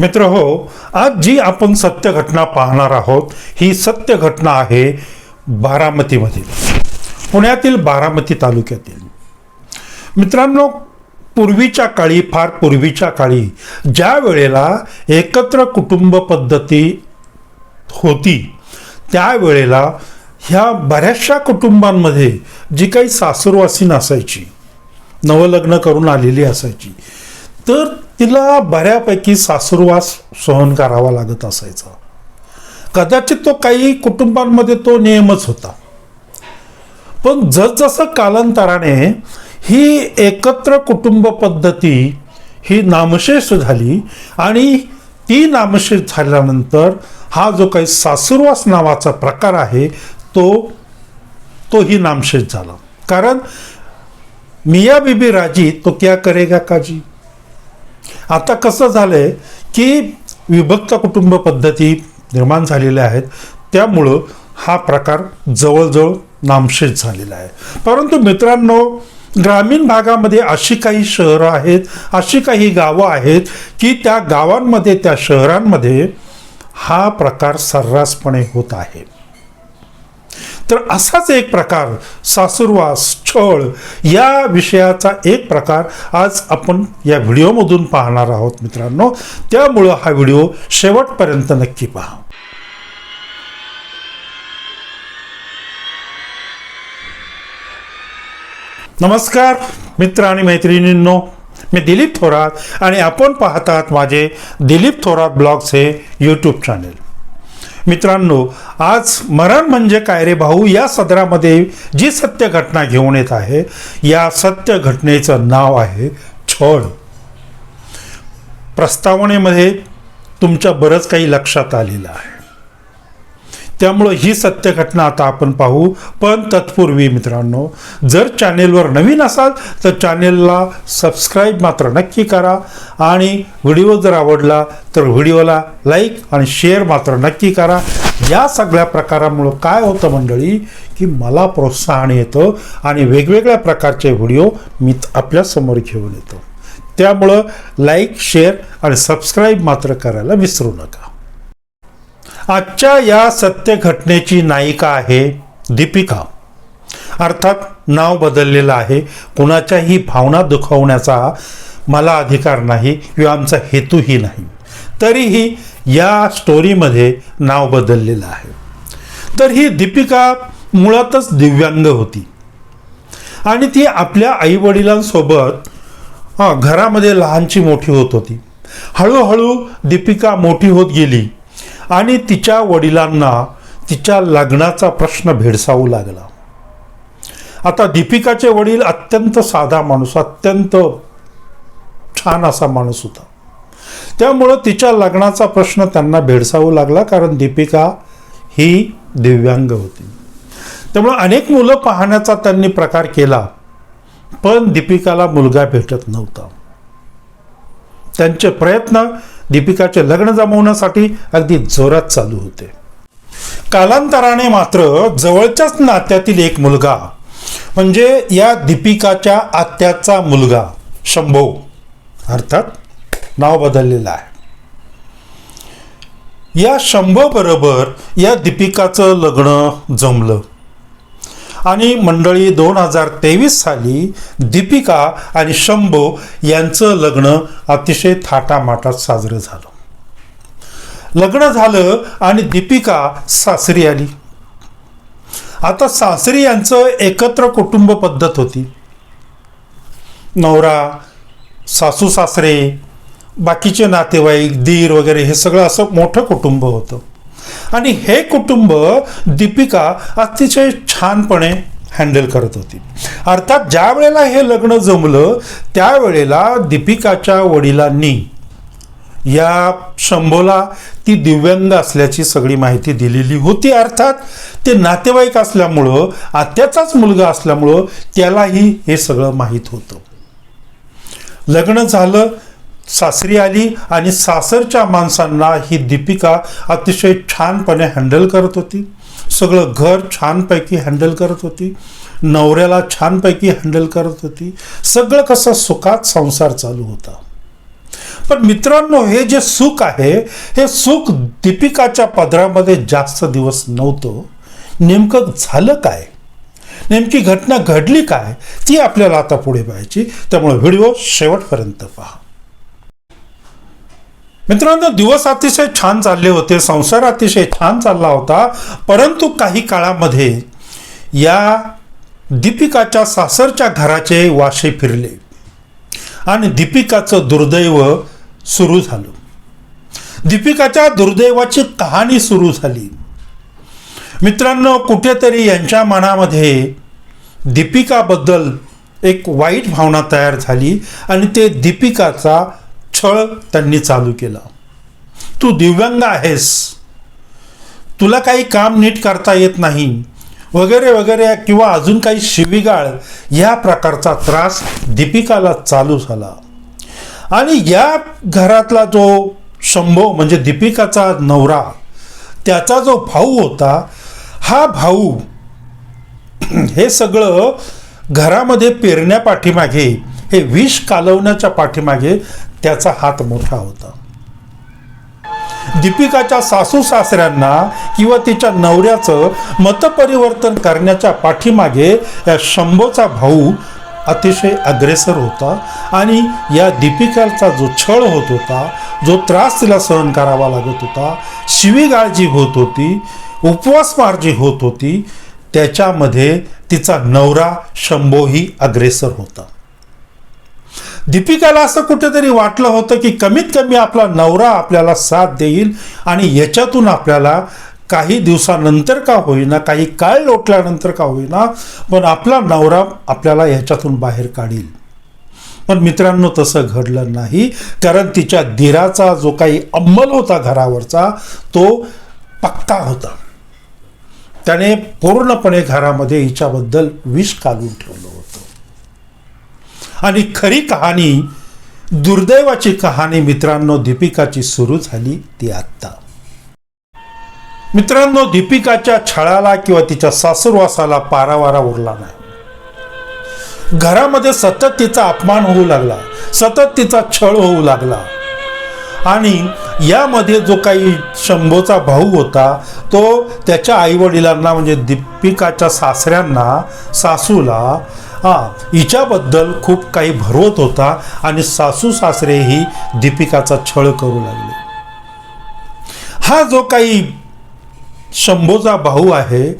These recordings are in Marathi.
मित्र हो आज जी आपण सत्य घटना पाहणार आहोत ही सत्य घटना आहे बारामतीमधील पुण्यातील बारामती तालुक्यातील. मित्रांनो पूर्वीच्या काळी फार पूर्वीच्या काळी ज्या वेळेला एकत्र कुटुंब पद्धती होती त्यावेळेला ह्या बऱ्याचशा कुटुंबांमध्ये जी काही सासूरवासीन असायची नवलग्न करून आलेली असायची तर तिला बऱ्यापैकी सासूरवास सहन करावा लागत असायचा. कदाचित तो काही कुटुंबांमध्ये तो नियमच होता. पण जसजसं कालांतराने ही एकत्र कुटुंब पद्धती ही नामशेष झाली आणि ती नामशेष झाल्यानंतर हा जो काही सासूरवास नावाचा प्रकार आहे तो तोही नामशेष झाला. कारण मिया बीबी राजी तो क्या करेगा काजी? आता कसं झालंय की विभक्त कुटुंब पद्धती निर्माण झालेल्या आहेत. त्यामुळं हा प्रकार जवळजवळ नामशेष झालेला आहे. परंतु मित्रांनो ग्रामीण भागामध्ये अशी काही शहरं आहेत अशी काही गावं आहेत की त्या गावांमध्ये त्या शहरांमध्ये हा प्रकार सर्रासपणे होत आहे. तर असाच एक प्रकार सासुरवास छळ या विषयाचा एक प्रकार आज आपण या व्हिडिओमधून पाहणार आहोत मित्रांनो. त्यामुळं हा व्हिडिओ शेवटपर्यंत नक्की पहा. नमस्कार मित्र आणि मैत्रिणींनो. मी दिलीप थोरात आणि आपण पाहतात माझे दिलीप थोरात ब्लॉग्स हे यूट्यूब चॅनेल मित्रांनो आज मरण म्हणजे काय रे भाऊ? या सदरामध्ये जी सत्य घटना घेऊन येत आहे या सत्य घटनेचं नाव आहे छळ. प्रस्तावनेमध्ये तुमच्या बरंच काही लक्षात आलेलं आहे. त्यामुळं ही सत्य घटना आता आपण पाहू. पण तत्पूर्वी मित्रांनो जर चॅनेलवर नवीन असाल तर चॅनेलला सबस्क्राईब मात्र नक्की करा आणि व्हिडिओ जर आवडला तर व्हिडिओला लाईक आणि शेअर मात्र नक्की करा. या सगळ्या प्रकारामुळं काय होतं मंडळी की मला प्रोत्साहन येतं आणि वेगवेगळ्या प्रकारचे व्हिडिओ मी आपल्यासमोर घेऊन येतो. त्यामुळं लाईक शेअर आणि सबस्क्राईब मात्र करायला विसरू नका. आजच्या या सत्य घटनेची नायिका आहे दीपिका. अर्थात नाव बदललेलं आहे. कुणाच्याही भावना दुखवण्याचा मला अधिकार नाही किंवा आमचा हेतूही नाही. तरीही या स्टोरीमध्ये नाव बदललेलं आहे. तर ही दीपिका मुळातच दिव्यांग होती. आणि ती आपल्या आईवडिलांसोबत घरामध्ये लहानची मोठी होत होती. हळूहळू दीपिका मोठी होत गेली. आणि तिच्या वडिलांना तिच्या लग्नाचा प्रश्न भेडसावू लागला. आता दीपिकाचे वडील अत्यंत साधा माणूस अत्यंत छान असा माणूस होता. त्यामुळं तिच्या लग्नाचा प्रश्न त्यांना भेडसावू लागला कारण दीपिका ही दिव्यांग होती. त्यामुळं अनेक मुलं पाहण्याचा त्यांनी प्रकार केला पण दीपिकाला मुलगा भेटत नव्हता. त्यांचे प्रयत्न दीपिकाचे लग्न जमवण्यासाठी अगदी जोरात चालू होते. कालांतराने मात्र जवळच्याच नात्यातील एक मुलगा म्हणजे या दीपिकाच्या आत्याचा मुलगा शंभो अर्थात नाव बदललेलं आहे. या शंभो बरोबर या दीपिकाचं लग्न जमलं. आणि मंडळी दोन हजार तेवीस साली दीपिका आणि शंभो यांचं लग्न अतिशय थाटामाटात साजरं झालं. लग्न झालं आणि दीपिका सासरी आली. आता सासरी यांचं एकत्र कुटुंब पद्धत होती. नवरा सासू सासरे बाकीचे नातेवाईक दीर वगैरे हे सगळं असं मोठं कुटुंब होतं. आणि हे कुटुंब दीपिका अतिशय छानपणे हँडल करत होती. अर्थात ज्या वेळेला हे लग्न जमलं त्यावेळेला दीपिकाच्या वडिलांनी या शंभोला ती दिव्यांग असल्याची सगळी माहिती दिलेली होती. अर्थात ते नातेवाईक असल्यामुळं आत्याचाच मुलगा असल्यामुळं त्यालाही हे सगळं माहीत होतं. लग्न झालं सासरी आली आणि सासरच्या माणसांना ही दीपिका अतिशय छानपणे हँडल करत होती. सगळं घर छानपैकी हँडल करत होती. नवऱ्याला छानपैकी हँडल करत होती. सगळं कसं सुखात संसार चालू होता. पण मित्रांनो हे जे सुख आहे हे सुख दीपिकाच्या पदरामध्ये जास्त दिवस नव्हतं. नेमकं झालं काय? नेमकी घटना घडली काय? ती आपल्याला आता पुढे पाहायची. त्यामुळे व्हिडिओ शेवटपर्यंत पहा. मित्रांनो दिवस अतिशय छान चालले होते संसार अतिशय छान चालला होता परंतु काही काळामध्ये या दीपिकाच्या सासरच्या घराचे वाशे फिरले आणि दीपिकाचं दुर्दैव सुरू झालं. दीपिकाच्या दुर्दैवाची कहाणी सुरू झाली. मित्रांनो कुठेतरी यांच्या मनामध्ये दीपिकाबद्दल एक वाईट भावना तयार झाली आणि ते दीपिकाचा छळ त्यांनी चालू केला. तू दिव्यांग आहेस. तुला काही काम नीट करता येत नाही. वगैरे वगैरे किंवा अजून काही शिवीगाळ या प्रकारचा त्रास दीपिकाला चालू झाला. आणि या घरातला जो शंभो म्हणजे दीपिकाचा नवरा त्याचा जो भाऊ होता हा भाऊ हे सगळं घरामध्ये पेरण्या पाठीमागे हे विष कालवण्याच्या पाठीमागे त्याचा हात मोठा होता. दीपिकाच्या सासू सासऱ्यांना किंवा तिच्या नवऱ्याचं मतपरिवर्तन करण्याच्या पाठीमागे या शंभोचा भाऊ अतिशय अग्रेसर होता आणि या दीपिकाचा जो छळ होत होता जो त्रास तिला सहन करावा लागत होता शिवीगाळजी होत होती उपवासमारजी होत होती त्याच्यामध्ये तिचा नवरा शंभोही अग्रेसर होता. दीपिकाला असं कुठेतरी वाटलं होतं की कमीत कमी आपला नवरा आपल्याला साथ देईल आणि याच्यातून आपल्याला काही दिवसानंतर का होईना काही काळ लोटल्यानंतर का होईना पण आपला नवरा आपल्याला ह्याच्यातून बाहेर काढील. पण मित्रांनो तसं घडलं नाही. कारण तिच्या धीराचा जो काही अंमल होता घरावरचा तो पक्का होता. त्याने पूर्णपणे घरामध्ये हिच्याबद्दल विष काढून ठेवलं होतं. आणि खरी कहाणी दुर्दैवाची कहाणी मित्रांनो दीपिकाची सुरू झाली ती आत्ता. मित्रांनो दीपिकाच्या छळाला किंवा तिच्या सासुरवासाला पारावारा उरला नाही. घरामध्ये सतत तिचा अपमान होऊ लागला सतत तिचा छळ होऊ लागला. आणि यामध्ये जो काही शंभोचा भाऊ होता तो त्याच्या आईवडिलांना म्हणजे दीपिकाच्या सासऱ्यांना सासूला हा हिच्याबद्दल खूप काही भरवत होता आणि सासू सासरेही दीपिकाचा छळ करू लागले. हा जो काही शंभोचा भाऊ आहे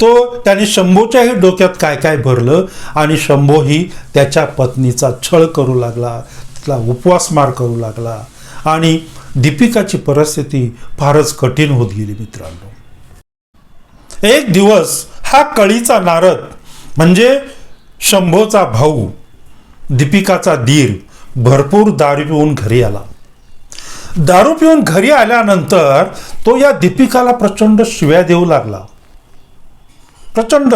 तो त्याने शंभोच्याही डोक्यात काय काय भरलं आणि शंभोही त्याच्या पत्नीचा छळ करू लागला तिला उपवासमार करू लागला आणि दीपिकाची परिस्थिती फारच कठीण होत गेली मित्रांनो. एक दिवस हा कळीचा नारद म्हणजे शंभोचा भाऊ दीपिकाचा दीर भरपूर दारू पिऊन घरी आला. दारू पिऊन घरी आल्यानंतर तो या दीपिकाला प्रचंड शिव्या देऊ लागला. प्रचंड.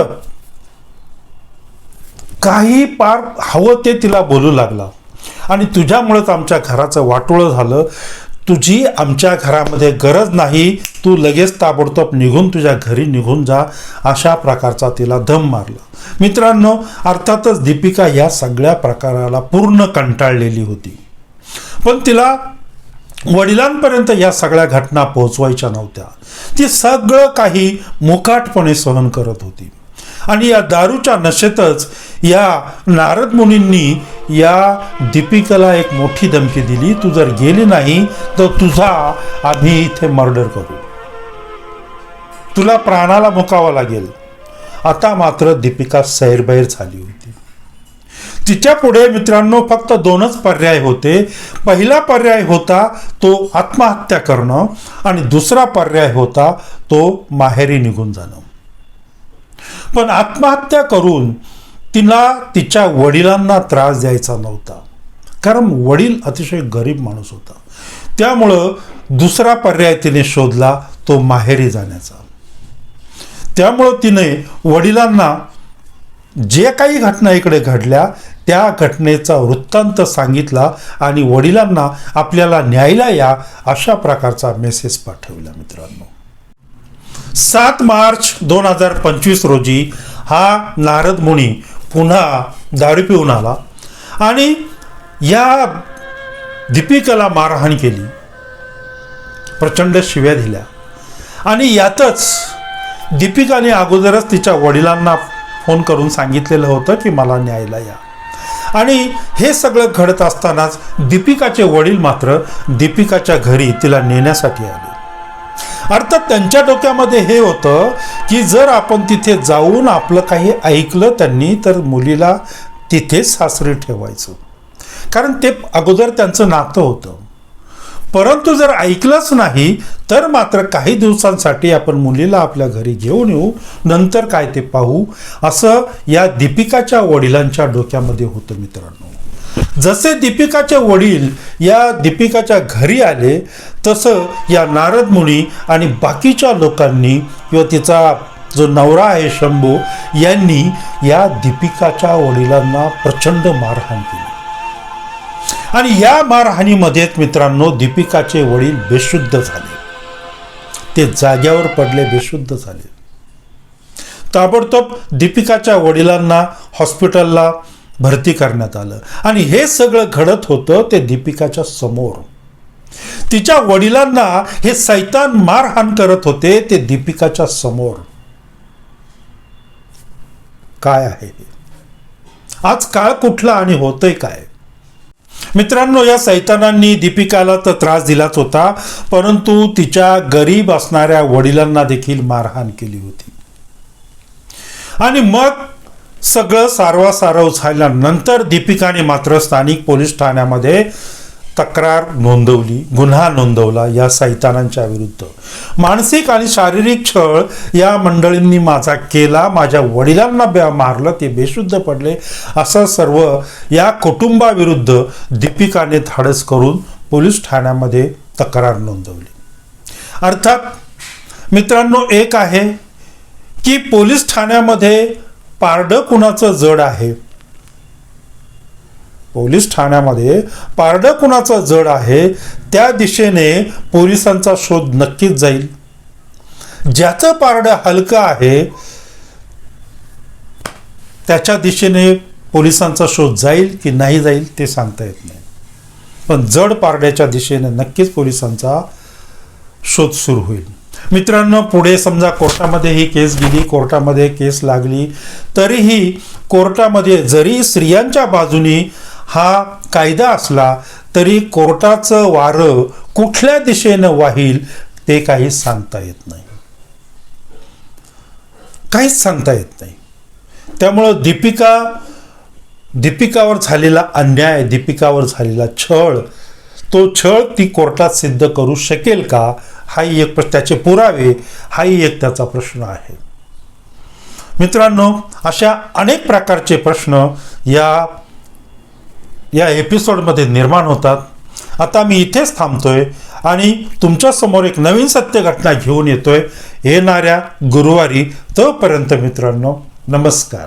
काही पार हवं ते तिला बोलू लागला. आणि तुझ्यामुळेच आमच्या घराचं वाटोळं झालं. तुझी आमच्या घरामध्ये गरज नाही तू लगेच ताबडतोब निघून तुझ्या घरी निघून जा अशा प्रकारचा तिला दम मारला. मित्रांनो अर्थातच दीपिका या सगळ्या प्रकाराला पूर्ण कंटाळलेली होती. पण तिला वडिलांपर्यंत या सगळ्या घटना पोहोचवायच्या नव्हत्या. ती सगळं काही मुकाटपणे सहन करत होती. आणि या दारूच्या नशेतच या नारद मुनींनी या दीपिकाला एक मोठी धमकी दिली तू जर गेली नाही तर तुझा आम्ही इथे मर्डर करू. तुला प्राणाला मुकावं लागेल. आता मात्र दीपिका सैरबैर झाली होती. तिच्या पुढे मित्रांनो फक्त दोनच पर्याय होते. पहिला पर्याय होता तो आत्महत्या करणं आणि दुसरा पर्याय होता तो माहेरी निघून जाणं. पण आत्महत्या करून तिला तिच्या वडिलांना त्रास द्यायचा नव्हता. कारण वडील अतिशय गरीब माणूस होता. त्यामुळं दुसरा पर्याय तिने शोधला तो माहेरी जाण्याचा. त्यामुळं तिने वडिलांना जे काही घटना इकडे घडल्या त्या घटनेचा वृत्तांत सांगितला आणि वडिलांना आपल्याला न्यायला या अशा प्रकारचा मेसेज पाठवला मित्रांनो. सात मार्च दोन हजार पंचवीस रोजी हा नारद मुनी पुन्हा दारू पिऊन आला. आणि या दीपिकाला मारहाण केली. प्रचंड शिव्या दिल्या. आणि यातच दीपिकाने अगोदरच तिच्या वडिलांना फोन करून सांगितलेलं होतं की मला न्यायला या. आणि हे सगळं घडत असतानाच दीपिकाचे वडील मात्र दीपिकाच्या घरी तिला नेण्यासाठी आले. अर्थात त्यांच्या डोक्यामध्ये हे होतं की जर आपण तिथे जाऊन आपलं काही ऐकलं त्यांनी तर मुलीला तिथेच सासरी ठेवायचं. कारण ते अगोदर त्यांचं नातं होतं. परंतु जर ऐकलंच नाही तर मात्र काही दिवसांसाठी आपण मुलीला आपल्या घरी घेऊन येऊ नंतर काय ते पाहू असं या दीपिकाच्या वडिलांच्या डोक्यामध्ये होतं मित्रांनो. जसे दीपिकाचे वडील या दीपिकाच्या घरी आले तसं या नारद मुनी आणि बाकीच्या लोकांनी किंवा तिचा जो नवरा आहे शंभू यांनी या दीपिकाच्या वडिलांना प्रचंड मारहाण केली. आणि या मारहाणीमध्येच मित्रांनो दीपिकाचे वडील बेशुद्ध झाले. ते जाग्यावर पडले बेशुद्ध झाले. ताबडतोब दीपिकाच्या वडिलांना हॉस्पिटलला भरती करण्यात आलं. आणि हे सगळं घडत होतं ते दीपिकाच्या समोर. तिच्या वडिलांना हे सैतान मारहाण करत होते ते दीपिकाच्या समोर. काय आहे हे? आज काळ कुठला आणि होतंय काय? मित्रांनो या सैतानांनी दीपिकाला तर त्रास दिलाच होता परंतु तिच्या गरीब असणाऱ्या वडिलांना देखील मारहाण केली होती. आणि मग सगळं सारवासारव झाल्यानंतर दीपिकाने मात्र स्थानिक पोलीस ठाण्यामध्ये तक्रार नोंदवली गुन्हा नोंदवला या सैतानांच्या विरुद्ध. मानसिक आणि शारीरिक छळ या मंडळींनी माझा केला माझ्या वडिलांना बे- मारलं ते बेशुद्ध पडले. असं सर्व या कुटुंबाविरुद्ध दीपिकाने धाडस करून पोलीस ठाण्यामध्ये तक्रार नोंदवली. अर्थात मित्रांनो एक आहे की पोलीस ठाण्यामध्ये पारडं कुणाचं जड आहे? पोलीस ठाण्यामध्ये पारडं कुणाचं जड आहे? त्या दिशेने पोलिसांचा शोध नक्कीच जाईल. ज्याचं पारडं हलकं आहे त्याच्या दिशेने पोलिसांचा शोध जाईल की नाही जाईल ते सांगता येत नाही. पण जड पारड्याच्या दिशेने नक्कीच पोलिसांचा शोध सुरू होईल. मित्रांनो पुढे समजा कोर्टामध्ये ही केस गेली कोर्टामध्ये केस लागली तरीही कोर्टामध्ये जरी स्त्रियांच्या बाजूनी हा कायदा असला तरी कोर्टाचं वारं कुठल्या दिशेनं वाहील ते काही सांगता येत नाही. काहीच सांगता येत नाही. त्यामुळं दीपिका दीपिकावर झालेला अन्याय दीपिकावर झालेला छळ तो छळ ती कोर्टात सिद्ध करू शकेल का? हाही एक प्रश्न त्याचे पुरावे हाही एक त्याचा प्रश्न आहे. मित्रांनो अशा अनेक प्रकारचे प्रश्न या या एपिसोडमध्ये निर्माण होतात. आता मी इथेच थांबतोय आणि तुमच्यासमोर एक नवीन सत्य घटना घेऊन येतोय. येणाऱ्या गुरुवारी तोपर्यंत मित्रांनो नमस्कार.